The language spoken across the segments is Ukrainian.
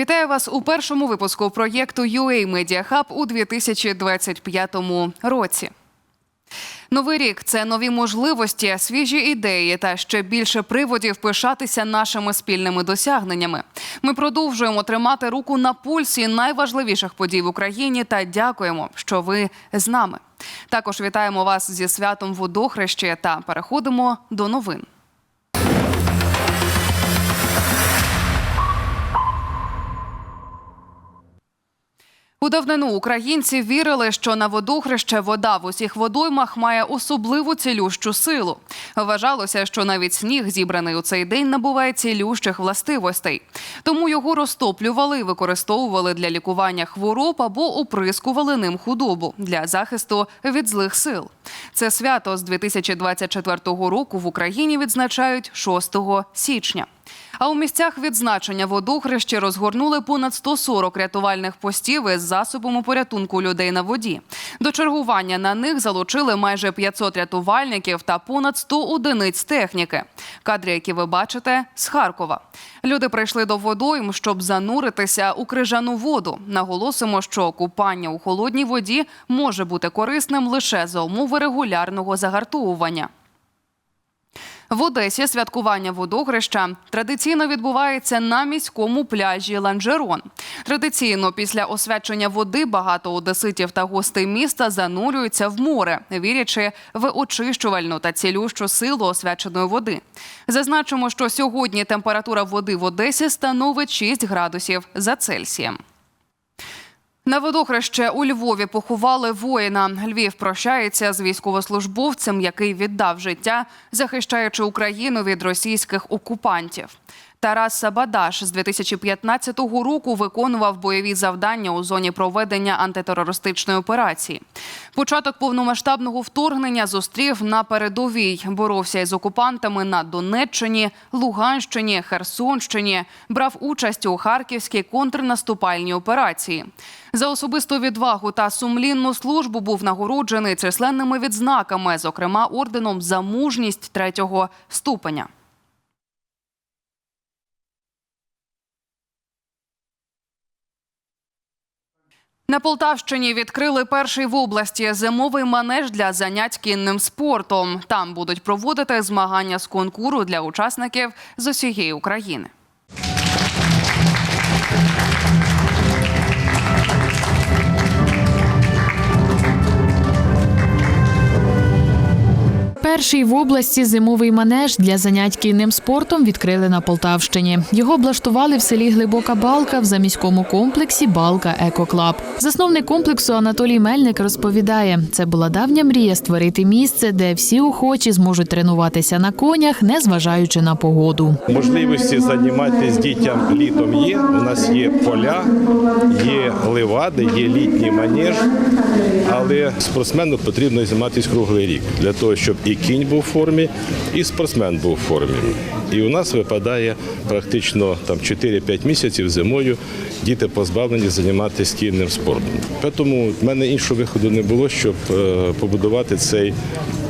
Вітаю вас у першому випуску проєкту UA Media Hub у 2025 році. Новий рік це нові можливості, свіжі ідеї та ще більше приводів пишатися нашими спільними досягненнями. Ми продовжуємо тримати руку на пульсі найважливіших подій в Україні та дякуємо, що ви з нами. Також вітаємо вас зі святом водохрещі та переходимо до новин. У давнину українці вірили, що на водохреще вода в усіх водоймах має особливу цілющу силу. Вважалося, що навіть сніг, зібраний у цей день, набуває цілющих властивостей. Тому його розтоплювали і використовували для лікування хвороб або оприскували ним худобу для захисту від злих сил. Це свято з 2024 року в Україні відзначають 6 січня. А у місцях відзначення водохрещі розгорнули понад 140 рятувальних постів із засобами порятунку людей на воді. До чергування на них залучили майже 500 рятувальників та понад 100 одиниць техніки. Кадри, які ви бачите, з Харкова. Люди прийшли до водойм, щоб зануритися у крижану воду. Наголосимо, що купання у холодній воді може бути корисним лише за умови регулярного загартовування. В Одесі святкування водогрища традиційно відбувається на міському пляжі Ланжерон. Традиційно після освячення води багато одеситів та гостей міста занурюються в море, вірячи в очищувальну та цілющу силу освяченої води. Зазначимо, що сьогодні температура води в Одесі становить 6 градусів за Цельсієм. На водохреще у Львові поховали воїна. Львів прощається з військовослужбовцем, який віддав життя, захищаючи Україну від російських окупантів. Тарас Сабадаш з 2015 року виконував бойові завдання у зоні проведення антитерористичної операції. Початок повномасштабного вторгнення зустрів на передовій. Боровся із окупантами на Донеччині, Луганщині, Херсонщині. Брав участь у харківській контрнаступальній операції. За особисту відвагу та сумлінну службу був нагороджений численними відзнаками, зокрема орденом за мужність третього ступеня. На Полтавщині відкрили перший в області зимовий манеж для занять кінним спортом. Там будуть проводити змагання з конкуру для учасників з усієї України. Перший в області зимовий манеж для занять кінним спортом відкрили на Полтавщині. Його облаштували в селі Глибока Балка в заміському комплексі Балка Екоклаб. Засновник комплексу Анатолій Мельник розповідає, це була давня мрія створити місце, де всі охочі зможуть тренуватися на конях, не зважаючи на погоду. Можливості займатися дітям літом є. У нас є поля, є ливади, є літній манеж, але спортсмену потрібно займатися круглий рік для того, щоб і кінь був в формі, і спортсмен був в формі. І у нас випадає практично там 4-5 місяців зимою діти позбавлені займатися кінним спортом. Тому в мене іншого виходу не було, щоб е, побудувати цей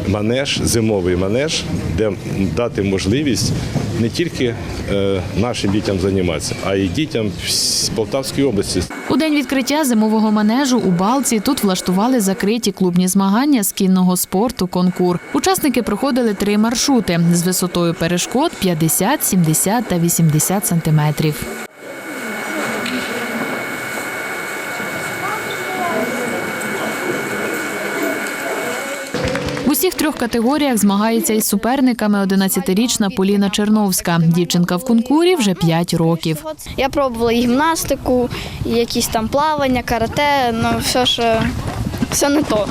манеж, зимовий манеж, де дати можливість не тільки е, нашим дітям займатися, а й дітям з Полтавської області. У день відкриття зимового манежу у Балці тут влаштували закриті клубні змагання з кінного спорту конкур. Учасники проходили три маршрути з висотою перешкод 50, 70 та 80 сантиметрів. Трьох категоріях змагається із суперниками 11-річна Поліна Черновська. Дівчинка в конкурі вже 5 років. Я пробувала гімнастику, якісь там плавання, карате, ну все ж все не то.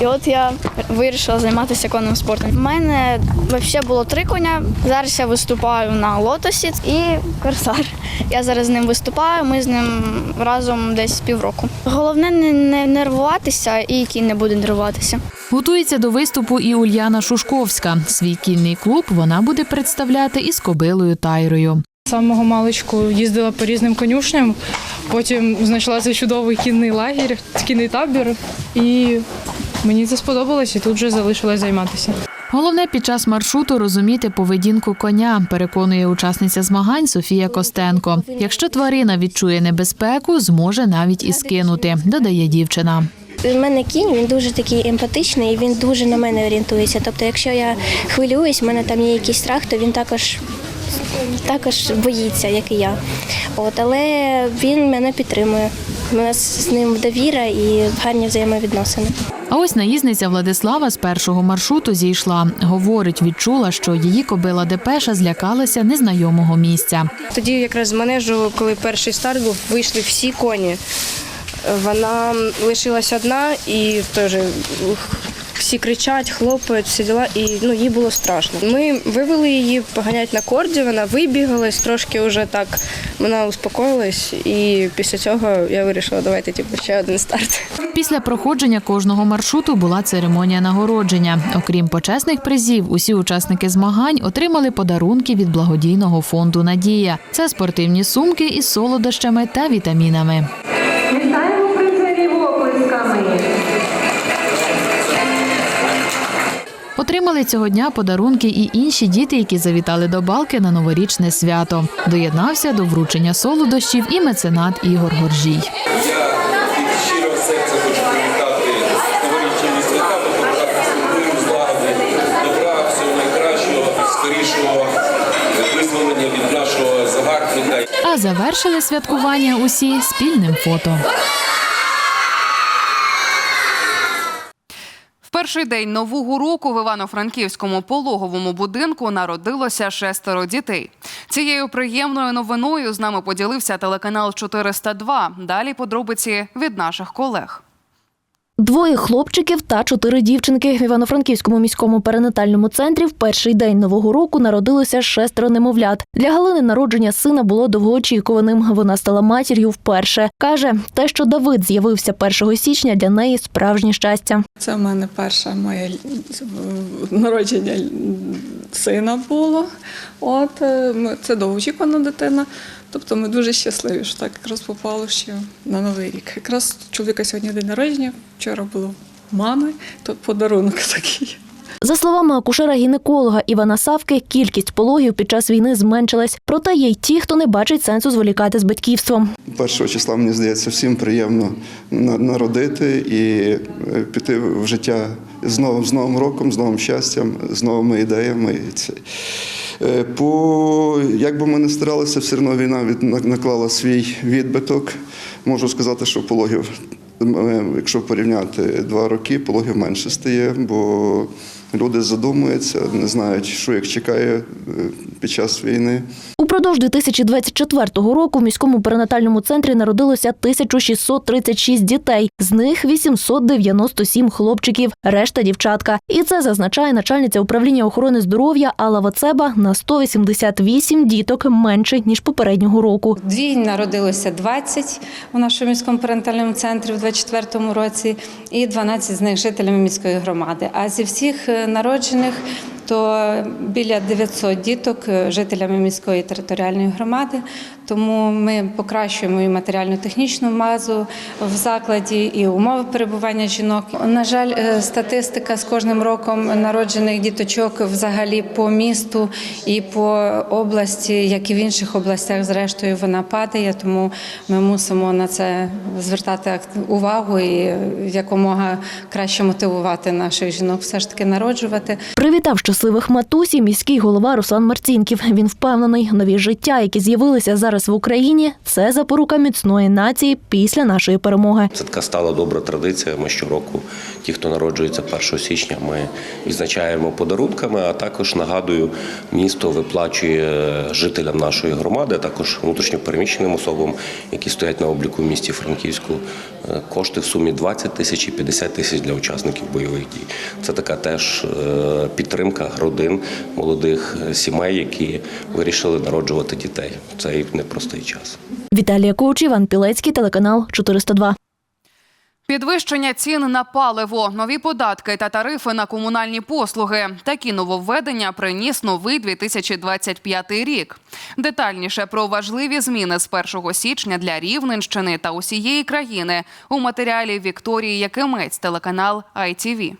І от я вирішила займатися конним спортом. У мене взагалі було три коня. Зараз я виступаю на лотосі і корсар. Я зараз з ним виступаю, ми з ним разом десь півроку. Головне не, не нервуватися і кінь не буде нервуватися. Готується до виступу і Ульяна Шушковська. Свій кінний клуб вона буде представляти із кобилою Тайрою. Самого маличку їздила по різним конюшням, потім знайшла цей чудовий кінний лагерь, кінний табір, і мені це сподобалось, і тут вже залишилась займатися. Головне під час маршруту розуміти поведінку коня, переконує учасниця змагань Софія Костенко. Якщо тварина відчує небезпеку, зможе навіть і скинути, додає дівчина. У мене кінь, він дуже такий емпатичний, і він дуже на мене орієнтується. Тобто, якщо я хвилююсь, в мене там є якийсь страх, то він також, також боїться, як і я. От, але він мене підтримує. У нас з ним довіра і гарні взаємовідносини. А ось наїзниця Владислава з першого маршруту зійшла. Говорить, відчула, що її кобила Депеша злякалася незнайомого місця. Тоді якраз з манежу, коли перший старт був, вийшли всі коні. Вона лишилась одна і теж всі кричать, хлопають, всі діла, і ну, їй було страшно. Ми вивели її поганять на корді, вона вибігалась, трошки вже так вона успокоїлась, і після цього я вирішила, давайте типу, ще один старт. Після проходження кожного маршруту була церемонія нагородження. Окрім почесних призів, усі учасники змагань отримали подарунки від благодійного фонду Надія. Це спортивні сумки із солодощами та вітамінами. Отримали цього дня подарунки і інші діти, які завітали до балки на новорічне свято. Доєднався до вручення солодощів і меценат Ігор Горжій. А завершили святкування усі спільним фото. Перший день нового року в Івано-Франківському пологовому будинку народилося шестеро дітей. Цією приємною новиною з нами поділився телеканал 402. Далі подробиці від наших колег. Двоє хлопчиків та чотири дівчинки в Івано-Франківському міському перинатальному центрі в перший день нового року народилося шестеро немовлят. Для Галини народження сина було довгоочікуваним. Вона стала матір'ю вперше. каже, те, що Давид з'явився 1 січня, для неї справжнє щастя. Це в мене перше моє е, народження сина було. От е, це довгоочікувана дитина. Тобто ми дуже щасливі, що так якраз попало ще на новий рік. Якраз чоловіка сьогодні день народження, вчора було мами, то подарунок такий. За словами акушера-гінеколога Івана Савки, кількість пологів під час війни зменшилась. Проте є й ті, хто не бачить сенсу зволікати з батьківством. Першого числа, мені здається, всім приємно на- народити і е, піти в життя з новим, з новим роком, з новим щастям, з новими ідеями. Е, По, як би ми не старалися, все одно війна від, наклала свій відбиток. Можу сказати, що пологів, е, якщо порівняти два роки, пологів менше стає, бо люди задумуються, не знають, що їх чекає е, під час війни. Упродовж 2024 року в міському перинатальному центрі народилося 1636 дітей, з них 897 хлопчиків, решта дівчатка. І це зазначає начальниця управління охорони здоров'я Алла Вацеба на 188 діток менше ніж попереднього року. Дві народилося 20 у нашому міському перинатальному центрі в 24-му році, і 12 з них жителями міської громади. А зі всіх народжених то біля 900 діток е, жителями міської територіальної громади. Тому ми покращуємо і матеріально-технічну базу в закладі, і умови перебування жінок. На жаль, е, статистика з кожним роком народжених діточок взагалі по місту і по області, як і в інших областях, зрештою вона падає. Тому ми мусимо на це звертати увагу і е, якомога краще мотивувати наших жінок все ж таки народжувати. Привітав щасливих матусі міський голова Руслан Марцінків. Він впевнений, нові життя, які з'явилися зараз в Україні, це запорука міцної нації після нашої перемоги. Це така стала добра традиція. Ми щороку, ті, хто народжується 1 січня, ми відзначаємо подарунками. А також нагадую, місто виплачує жителям нашої громади, а також внутрішньопереміщеним особам, які стоять на обліку в місті Франківську, кошти в сумі 20 тисяч і 50 тисяч для учасників бойових дій. Це така теж е, підтримка родин молодих е, сімей, які вирішили народжувати дітей. в Цей непростий час. Віталія Коуч, Іван Пілецький, телеканал 402. Підвищення цін на паливо, нові податки та тарифи на комунальні послуги. Такі нововведення приніс новий 2025 рік. Детальніше про важливі зміни з 1 січня для Рівненщини та усієї країни у матеріалі Вікторії Якимець, телеканал ITV.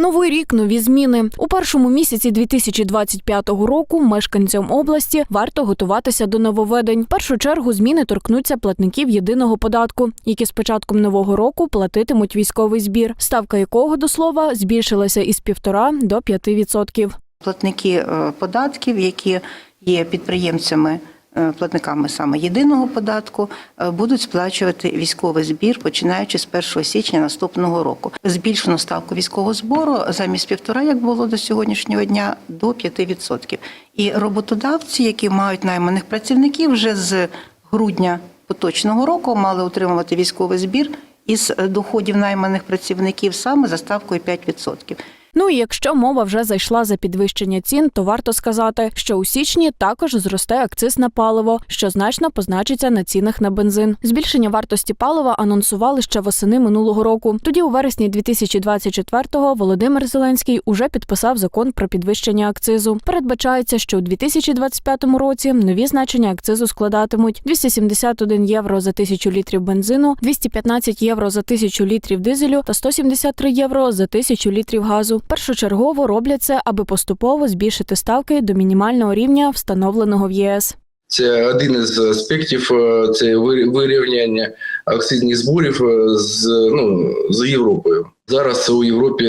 Новий рік, нові зміни. У першому місяці 2025 року мешканцям області варто готуватися до нововведень. В першу чергу зміни торкнуться платників єдиного податку, які з початком нового року платитимуть військовий збір, ставка якого до слова збільшилася із 1,5 до 5%. платники е, податків, які є підприємцями. Е, Платниками саме єдиного податку е, будуть сплачувати військовий збір починаючи з 1 січня наступного року. Збільшено ставку військового збору замість півтора, як було до сьогоднішнього дня, до 5%. І роботодавці, які мають найманих працівників, вже з грудня поточного року мали отримувати військовий збір із доходів найманих працівників саме за ставкою 5%. Ну і якщо мова вже зайшла за підвищення цін, то варто сказати, що у січні також зросте акциз на паливо, що значно позначиться на цінах на бензин. Збільшення вартості палива анонсували ще восени минулого року. Тоді, у вересні 2024-го, Володимир Зеленський уже підписав закон про підвищення акцизу. Передбачається, що у 2025 році нові значення акцизу складатимуть 271 євро за тисячу літрів бензину, 215 євро за тисячу літрів дизелю та 173 євро за тисячу літрів газу. Першочергово роблять це, аби поступово збільшити ставки до мінімального рівня, встановленого в ЄС. Це один із аспектів е, це ви- вирівняння акцизних зборів е, з ну з Європою. Зараз у Європі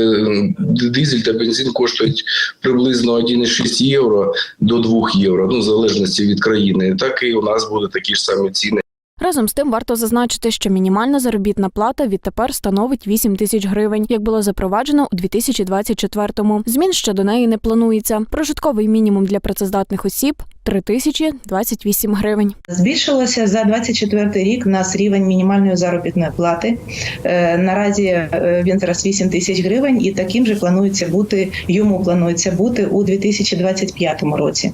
дизель та бензин коштують приблизно 1,6 євро до 2 євро, ну в залежності від країни. Так і у нас будуть такі ж самі ціни. Разом з тим варто зазначити, що мінімальна заробітна плата відтепер становить 8 тисяч гривень, як було запроваджено у 2024-му. Змін щодо неї не планується. Прожитковий мінімум для працездатних осіб 3 тисячі 28 гривень. Збільшилося за 24 рік у нас рівень мінімальної заробітної плати. Е, Наразі е, він зараз 8 тисяч гривень, і таким же планується бути йому планується бути у 2025 році.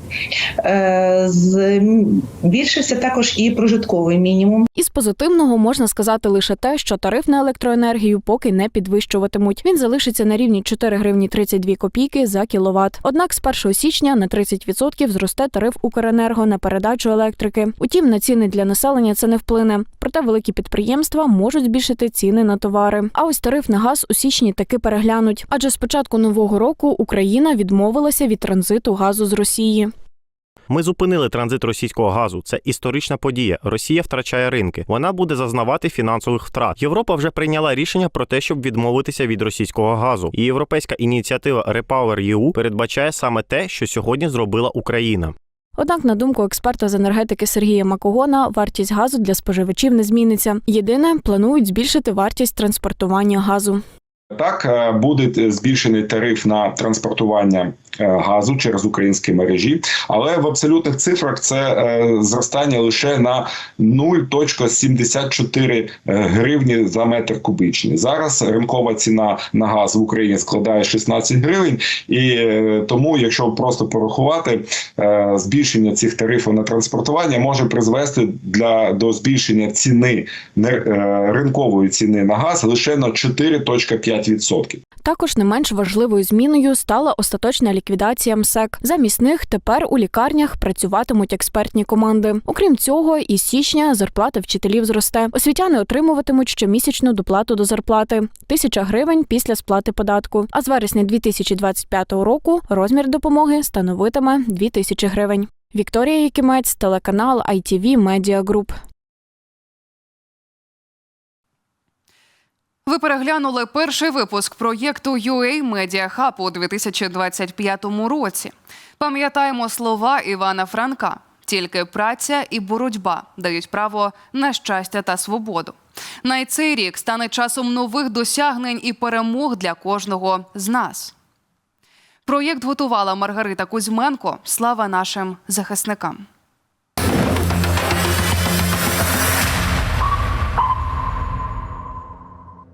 Е, Збільшився також і прожитковий мінімум. Із позитивного можна сказати лише те, що тариф на електроенергію поки не підвищуватимуть. Він залишиться на рівні 4 гривні 32 копійки за кіловат. Однак з 1 січня на 30% зросте тариф Укренерго на передачу електрики. Утім, на ціни для населення це не вплине. Проте великі підприємства можуть збільшити ціни на товари. А ось тариф на газ у січні таки переглянуть. Адже з початку нового року Україна відмовилася від транзиту газу з Росії. Ми зупинили транзит російського газу. Це історична подія. Росія втрачає ринки. Вона буде зазнавати фінансових втрат. Європа вже прийняла рішення про те, щоб відмовитися від російського газу. І європейська ініціатива REPowerEU передбачає саме те, що сьогодні зробила Україна. Однак, на думку експерта з енергетики Сергія Макогона, вартість газу для споживачів не зміниться. Єдине, планують збільшити вартість транспортування газу. Так, е, буде збільшений тариф на транспортування газу через українські мережі, але в абсолютних цифрах це е, зростання лише на 0,74 гривні за метр кубічний. Зараз ринкова ціна на газ в Україні складає 16 гривень, і е, тому, якщо просто порахувати, е, збільшення цих тарифів на транспортування може призвести для до збільшення ціни е, ринкової ціни на газ лише на 4,5%. Також не менш важливою зміною стала остаточна ліквідація МСЕК. Замість них тепер у лікарнях працюватимуть експертні команди. Окрім цього, із січня зарплата вчителів зросте. Освітяни отримуватимуть щомісячну доплату до зарплати тисяча гривень після сплати податку. А з вересня 2025 року розмір допомоги становитиме 2 тисячі гривень. Вікторія Якимець, телеканал ITV Media Group. Ви переглянули перший випуск проєкту UA Media Hub у 2025 році. Пам'ятаємо слова Івана Франка: тільки праця і боротьба дають право на щастя та свободу. Най цей рік стане часом нових досягнень і перемог для кожного з нас. Проєкт готувала Маргарита Кузьменко. Слава нашим захисникам.